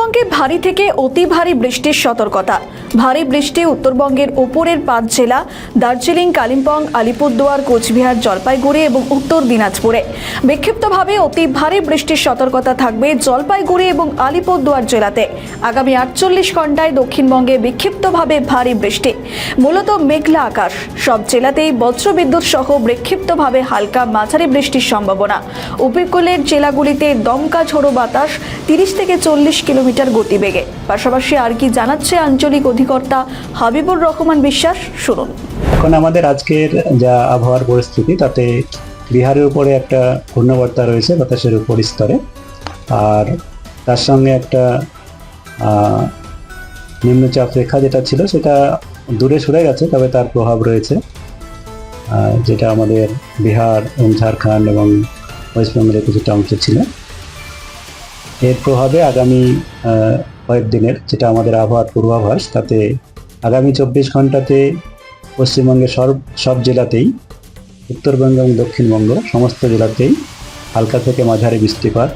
উত্তরবঙ্গে ভারী থেকে অতি ভারী বৃষ্টির সতর্কতা। ভারী বৃষ্টি উত্তরবঙ্গের ওপরের পাঁচ জেলা, দার্জিলিং, কালিম্পং, আলিপুরদুয়ার, কোচবিহার, জলপাইগুড়ি এবং উত্তর দিনাজপুরে। বিক্ষিপ্তভাবে অতি ভারী বৃষ্টির সতর্কতা থাকবে জলপাইগুড়ি এবং আলিপুরদুয়ার জেলাতে। আগামী আটচল্লিশ ঘন্টায় দক্ষিণবঙ্গে বিক্ষিপ্তভাবে ভারী বৃষ্টি। মূলত মেঘলা আকাশ। সব জেলাতেই বজ্রবিদ্যুৎ সহ বিক্ষিপ্তভাবে হালকা মাঝারি বৃষ্টির সম্ভাবনা। উপকূলের জেলাগুলিতে দমকা ঝোড়ো বাতাস তিরিশ থেকে চল্লিশ কিলোমিটার গতিবেগে। পাশাপাশি আর কি জানাচ্ছে আঞ্চলিক অধিকর্তা হাবিবুর রহমান বিশ্বাস, শুনুন। এখন আমাদের আজকের যা আবহাওয়ার পরিস্থিতি, তাতে বিহারের উপরে একটা ঘূর্ণবর্তা রয়েছে বাতাসের উপর স্তরে আর তার সঙ্গে একটা নিম্নচাপ রেখা যেটা ছিল, সেটা দূরে সরে গেছে, তবে তার প্রভাব রয়েছে। যেটা আমাদের বিহার এবং ঝাড়খণ্ড এবং ওয়েস্ট বেঙ্গলের কিছুটা অংশ ছিল। এর প্রভাবে আগামী কয়েকদিনের যেটা আমাদের আবহাওয়ার পূর্বাভাস। তাতে আগামী চব্বিশ ঘন্টাতে পশ্চিমবঙ্গের সব সব জেলাতেই, উত্তরবঙ্গ এবং দক্ষিণবঙ্গ সমস্ত জেলাতেই হালকা থেকে মাঝারি বৃষ্টিপাত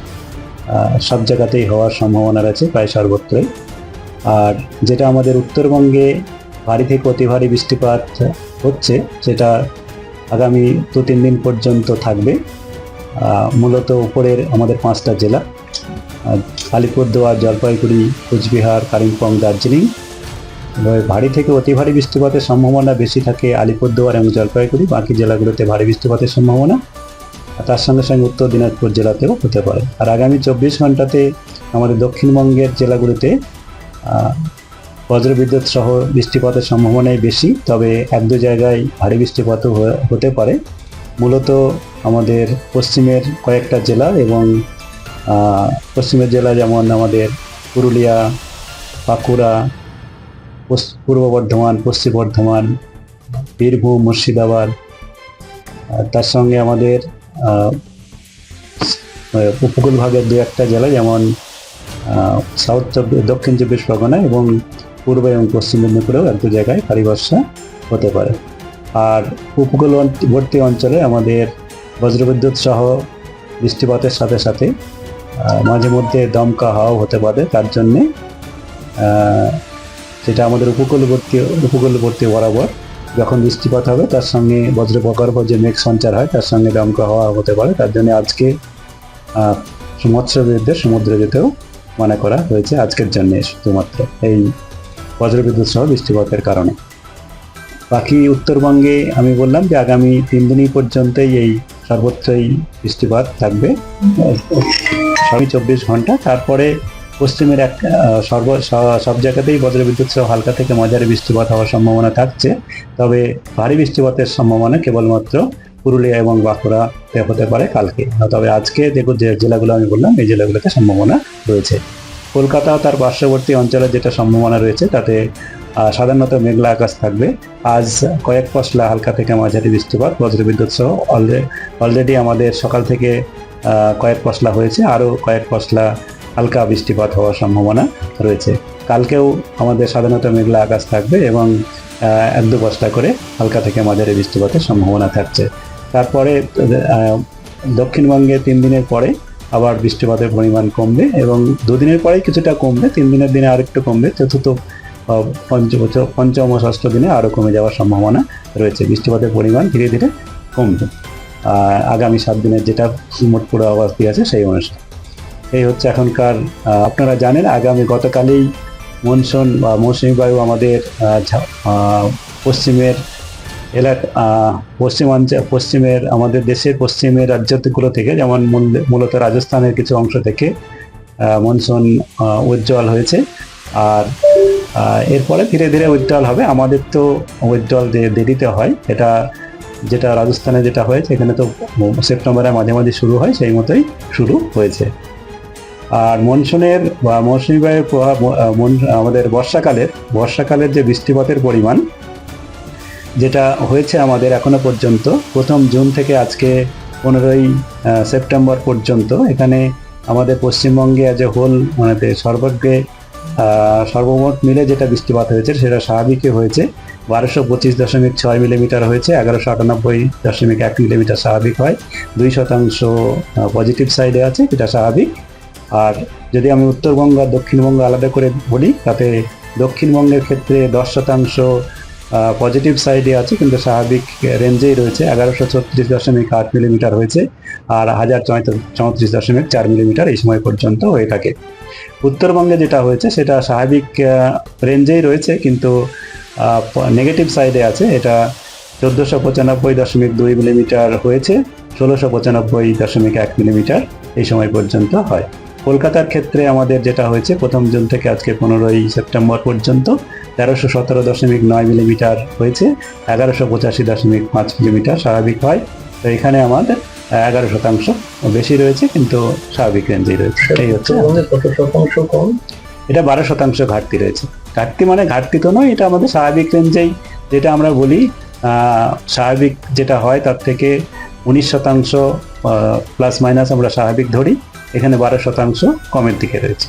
সব জায়গাতেই হওয়ার সম্ভাবনা রয়েছে প্রায় সর্বত্রই। আর যেটা আমাদের উত্তরবঙ্গে ভারী থেকে অতি ভারী বৃষ্টিপাত হচ্ছে, সেটা আগামী দু তিন দিন পর্যন্ত থাকবে। মূলত উপরের আমাদের পাঁচটা জেলা। আলিপুরদুয়ার, জলপাইগুড়ি, কোচবিহার, কালিম্পং, দার্জিলিং। এবার ভারী থেকে অতি ভারী বৃষ্টিপাতের সম্ভাবনা বেশি থাকে আলিপুরদুয়ার এবং জলপাইগুড়ি। বাকি জেলাগুলোতে ভারী বৃষ্টিপাতের সম্ভাবনা। আর তার সঙ্গে সঙ্গে উত্তর দিনাজপুর জেলাতেও হতে পারে। আর আগামী চব্বিশ ঘন্টাতে আমাদের দক্ষিণবঙ্গের জেলাগুলিতে বজ্রবিদ্যুৎ সহ বৃষ্টিপাতের সম্ভাবনাই বেশি। তবে এক দু জায়গায় ভারী বৃষ্টিপাতও হতে পারে। মূলত আমাদের পশ্চিমের কয়েকটা জেলা এবং পশ্চিমের জেলা যেমন আমাদের পুরুলিয়া, বাঁকুড়া পূর্ব বর্ধমান, পশ্চিম বর্ধমান, বীরভূম, মুর্শিদাবাদ তার সঙ্গে আমাদের উপকূল ভাগের দু একটা জেলা যেমন সাউথ চব্বিশ, দক্ষিণ চব্বিশ পরগনা এবং পূর্ব এবং পশ্চিম মেদিনীপুরেও এক দু জায়গায় ভারী বর্ষা হতে পারে। আর উপকূলবর্তী অঞ্চলে আমাদের বজ্রবিদ্যুৎ সহ বৃষ্টিপাতের সাথে সাথে মাঝে মধ্যে দমকা হাওয়াও হতে পারে তার জন্যে যেটা আমাদের উপকূলবর্তী উপকূলবর্তী বরাবর যখন বৃষ্টিপাত হবে তার সঙ্গে বজ্র প্রকল্প যে মেঘ সঞ্চার হয় তার সঙ্গে দমকা হওয়া হতে পারে। তার জন্য আজকে মৎস্যবিদদের সমুদ্রে যেতেও মনে করা হয়েছে আজকের জন্য শুধুমাত্র এই বজ্রবিদ্যুৎ সহ বৃষ্টিপাতের কারণে। বাকি উত্তরবঙ্গে আমি বললাম যে আগামী তিন দিনই পর্যন্তই এই সর্বত্রই বৃষ্টিপাত থাকবে। সবই চব্বিশ ঘণ্টা। তারপরে পশ্চিমের এক সর্ব সব জায়গাতেই বজ্রবিদ্যুৎ সহ হালকা থেকে মাঝারি বৃষ্টিপাত হওয়ার সম্ভাবনা থাকছে। তবে ভারী বৃষ্টিপাতের সম্ভাবনা কেবলমাত্র পুরুলিয়া এবং বাঁকুড়াতে হতে পারে কালকে। তবে আজকে যে জেলাগুলো আমি বললাম, এই জেলাগুলোতে সম্ভাবনা রয়েছে। কলকাতা তার পার্শ্ববর্তী অঞ্চলে যেটা সম্ভাবনা রয়েছে, তাতে সাধারণত মেঘলা আকাশ থাকবে। আজ কয়েক পশলা হালকা থেকে মাঝারি বৃষ্টিপাত, বজ্রবিদ্যুৎ সহ অলরেডি আমাদের সকাল থেকে কয়েক পশলা হয়েছে আরও কয়েক পশলা হালকা বৃষ্টিপাত হওয়ার সম্ভাবনা রয়েছে। কালকেও আমাদের সাধারণত মেঘলা আকাশ থাকবে এবং এক দু বস্তা করে হালকা থেকে মাঝারি বৃষ্টিপাতের সম্ভাবনা থাকছে। তারপরে দক্ষিণবঙ্গে তিন দিনের পরে আবার বৃষ্টিপাতের পরিমাণ কমবে এবং দুদিনের পরেই কিছুটা কমবে তিন দিনের দিনে আরেকটু কমবে। চতুর্থ আহ, পঞ্চম ষষ্ঠ দিনে আরও কমে যাওয়ার সম্ভাবনা রয়েছে। বৃষ্টিপাতের পরিমাণ ধীরে ধীরে কমবে। আগামী সাত দিনের যেটা মোট পূর্বাভাস দিয়ে আছে সেই অনুসারে। এই হচ্ছে এখনকার আপনারা জানেন আগামী গতকালই মনসুন বা মৌসুমী বায়ু আমাদের পশ্চিমের এলাকা পশ্চিমাঞ্চল, পশ্চিমের আমাদের দেশের পশ্চিমের রাজ্যগুলো থেকে, যেমন মূল- মূলত রাজস্থানের কিছু অংশ থেকে মনসুন উজ্জ্বল হয়েছে। আর এরপরে ধীরে ধীরে উজ্জ্বল হবে। আমাদের তো উজ্জ্বল দেরিতে হয় এটা যেটা রাজস্থানে যেটা হয়েছে, এখানে তো সেপ্টেম্বরের মাঝে মাঝে শুরু হয়, সেই মতোই শুরু হয়েছে। আর মনসুনের, বা মৌসুমী বায়ুর প্রভাব আমাদের বর্ষাকালের বর্ষাকালের যে বৃষ্টিপাতের পরিমাণ, যেটা হয়েছে আমাদের এখনও পর্যন্ত, প্রথম জুন থেকে আজকে পনেরোই সেপ্টেম্বর পর্যন্ত, এখানে আমাদের পশ্চিমবঙ্গে এ হোল মানে সর্বজ্ঞে সর্বমোট মিলে যেটা বৃষ্টিপাত হয়েছে, সেটা স্বাভাবিকই হয়েছে। বারোশো পঁচিশ দশমিক ছয় মিলিমিটার হয়েছে, এগারোশো আটানব্বই দশমিক এক মিলিমিটার স্বাভাবিক হয়। দুই শতাংশ পজিটিভ সাইডে আছে এটা স্বাভাবিক। আর যদি আমি উত্তরবঙ্গ আর দক্ষিণবঙ্গ আলাদা করে বলি, তাতে দক্ষিণবঙ্গের ক্ষেত্রে দশ শতাংশ পজিটিভ সাইডে আছে, কিন্তু স্বাভাবিক রেঞ্জেই রয়েছে, এগারোশো ছত্রিশ দশমিক আট মিলিমিটার হয়েছে আর হাজার চৌত্রিশ দশমিক চার মিলিমিটার এই সময় পর্যন্ত হয়ে থাকে। উত্তরবঙ্গে যেটা হয়েছে, সেটা স্বাভাবিক রেঞ্জেই রয়েছে, কিন্তু নেগেটিভ সাইডে আছে। এটা চোদ্দোশো পঁচানব্বই দশমিক দুই মিলিমিটার হয়েছে ষোলোশো পঁচানব্বই দশমিক এক মিলিমিটার এই সময় পর্যন্ত হয়। কলকাতার ক্ষেত্রে আমাদের যেটা হয়েছে প্রথম জুন থেকে আজকে পনেরোই সেপ্টেম্বর পর্যন্ত তেরোশো সতেরো দশমিক নয় মিলিমিটার হয়েছে এগারোশো পঁচাশি দশমিক পাঁচ মিলিমিটার স্বাভাবিক হয়। তো এখানে আমাদের এগারো শতাংশ বেশি রয়েছে কিন্তু স্বাভাবিক রেঞ্জেই রয়েছে। এই হচ্ছে কত শতাংশ কম? এটা বারো শতাংশ ঘাটতি রয়েছে। ঘাটতি মানে ঘাটতি তো নয়, এটা আমাদের স্বাভাবিক রেঞ্জেই যেটা আমরা বলি স্বাভাবিক যেটা হয় তার থেকে উনিশ শতাংশ প্লাস মাইনাস আমরা স্বাভাবিক ধরি, এখানে বারো শতাংশ কমের দিকে রয়েছে।